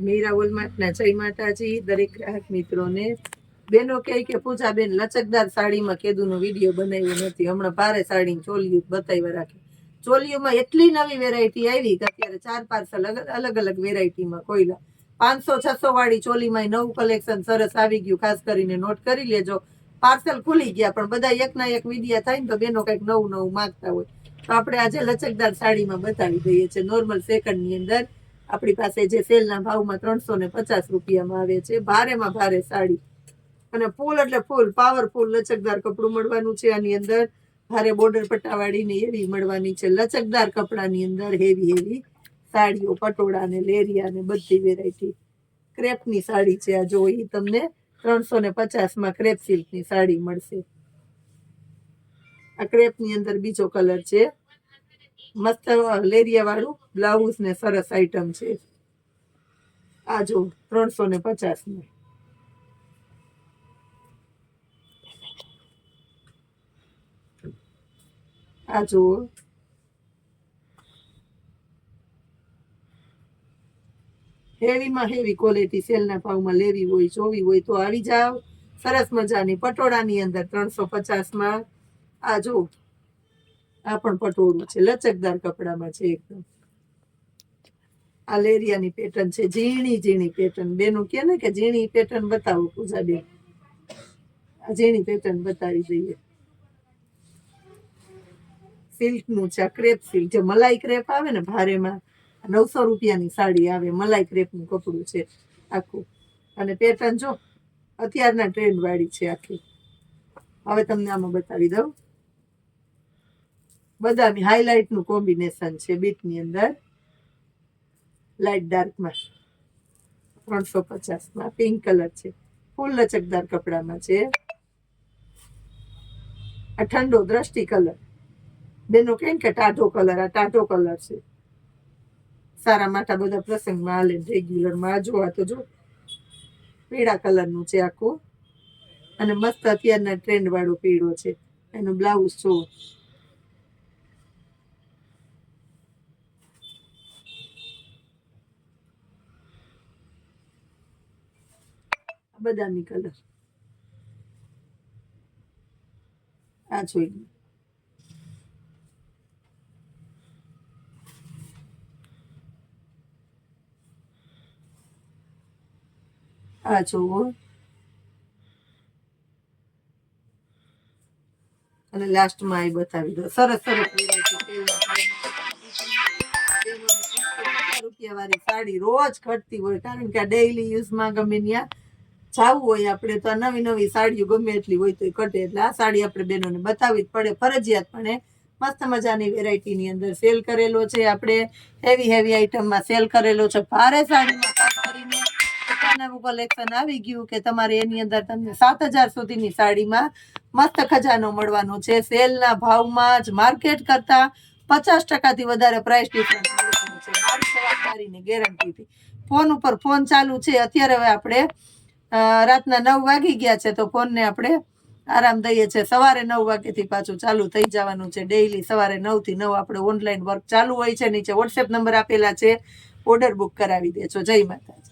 મીરા ઓલમાટના જય માતાજી, દરેક ગ્રાહક મિત્રોને. બેનો કહે કે પૂજા બેન લચકદાર સાડીમાં કેદુનો વીડિયો બનાવ્યો નથી. હમણાં ભારે સાડી ચોલિયું બતાવ્યા રાખે. ચોલીઓમાં એટલી નવી વેરાયટી આવી કે અત્યારે ચાર પાર્સલ અલગ અલગ વેરાયટીમાં કોઈલા પાંચસો, છસો વાળી ચોલીમાં નવું કલેક્શન સરસ આવી ગયું. ખાસ કરીને નોટ કરી લેજો. પાર્સલ ખુલી ગયા, પણ બધા એકના એક વિડિયા થાય ને તો બેનો કંઈક નવું નવું માંગતા હોય. તો આપણે આજે લચકદાર સાડીમાં બતાવી દઈએ છીએ. નોર્મલ સેકન્ડની અંદર આપણી પાસે જે સેલના ભાવમાં ત્રણસો ને પચાસ રૂપિયામાં આવે છે, ભારેમાં ભારે સાડી. અને ફૂલ એટલે ફૂલ પાવરફુલ લચકદાર કપડું મળવાનું છે આની અંદર. ભારે બોર્ડર પટ્ટાવાળી ને એવી મળવાની છે, લચકદાર કપડાની અંદર હેવી હેવી સાડીઓ, પટોળા ને લેરિયા ને બધી વેરાયટી ક્રેપની સાડી છે આ, જો ઈ તમને ત્રણસો ને પચાસમાં ક્રેપ સિલ્કની સાડી મળશે. આ ક્રેપની અંદર બીજો કલર છે મસ્ત લેરિયા વાળું બ્લાઉઝ ને સરસ આઈટમ છે. આ જો ત્રણસો ને પચાસમાં આ જુઓ. હેવીમાં હેવી ક્વોલિટી સેલના ભાવમાં લેવી હોય, જોવી હોય તો આવી જાવ સરસ મજાની પટોળાની અંદર ત્રણસો પચાસમાં. આ જો આ પણ પટોળું છે, લચકદાર કપડામાં છે એકદમ. આ લેરિયાની પેટર્ન છે, ઝીણી ઝીણી પેટર્ન બેનું કે ને કે ઝીણી પેટર્ન બતાવો પૂજા બેન આ ઝીણી પેટર્ન બતાવી દઈએ. સિલ્કનું છે, આ ક્રેપ સિલ્ક જે મલાઈ ક્રેપ આવે ને ભારેમાં, નવસો રૂપિયાની સાડી આવે, મલાઈ ક્રેપનું કપડું છે આખું. અને પેટર્ન જો, અત્યારના ટ્રેન્ડ વાળી છે આખી. હવે તમને આમાં બતાવી દઉં. બદામી હાઇલાઇટનું કોમ્બિનેશન છે બીટની અંદર. લાઇટ ડાર્કમાં ત્રણસો પચાસમાં. પિંક કલર છે. ફૂલ લચકદાર કપડામાં છે. આ ઠંડો દ્રષ્ટિ કલર બેનો કેમ કે ટાઢો કલર આ ટાઢો કલર છે. સારા માટા બધા પ્રસંગમાં હાલે રેગ્યુલરમાં આ જોવા તો જો. પીળા કલરનું છે આખું. અને મસ્ત અત્યારના ટ્રેન્ડ વાળો પીળો છે. એનો બ્લાઉઝ જો બદામી કલર. આ જોઈ આ જોવો. અને લાસ્ટમાં એ બતાવી દો. સરસ સરસ રૂપિયા વાળી સાડી રોજ ઘટતી હોય. કારણ કે યુઝ યુઝમાં ગમે ત્યાં જાવું હોય આપણે તો નવી નવી સાડીઓ ગમે એટલી હોય તો કટે. એટલે આ સાડી આપણે બહેનોને બતાવવી જ પડે. ફરજિયાતપણે મસ્ત મજાની વેરાયટીની અંદર સેલ કરેલો છે. આપણે હેવી હેવી આઈટમમાં સેલ કરેલો છે. ભારે સાડીમાં કલેક્શન આવી ગયું કે તમારે એની અંદર તમને સાત હજાર સુધીની સાડીમાં મસ્ત ખજાનો મળવાનો છે. સેલના ભાવમાં જ માર્કેટ કરતા પચાસ ટકાથી વધારે પ્રાઇસ ડિફરન્સ મળવાનો છે. મારી જવાબદારીની ગેરંટીથી ફોન ઉપર ફોન ચાલુ છે. અત્યારે હવે આપણે રાતના નવ વાગી ગયા છે તો ફોનને આપણે આરામ દઈએ છીએ. સવારે નવ વાગ્યાથી પાછું ચાલુ થઈ જવાનું છે ડેઈલી. સવારે નવથી નવ આપણે ઓનલાઈન વર્ક ચાલુ હોય છે. નીચે વોટ્સએપ નંબર આપેલા છે. ઓર્ડર બુક કરાવી દેજો. જય માતાજી.